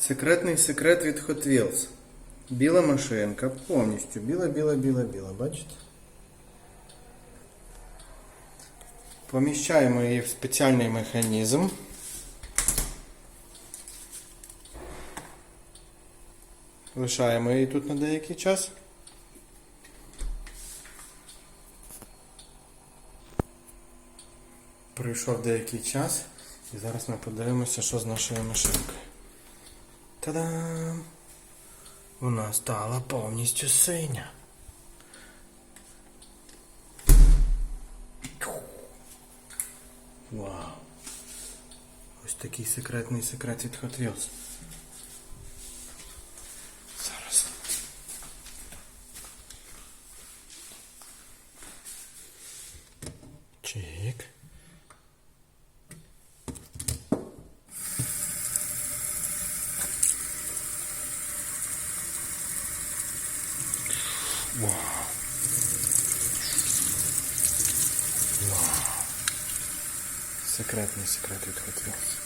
Секретний секрет від Hot Wheels. Біла машинка, повністю. Біла, біла, біла, біла, бачите? Поміщаємо її в спеціальний механізм. Лишаємо її тут на деякий час. Пройшов деякий час, і зараз ми подивимося, що з нашою машинкою. Та-дам! Вона стала повністю синя. Вау! Ось такий секретний секрет від Hot Wheels. Зараз. Чик. Вау. Вау. Секретный секрет Wheels.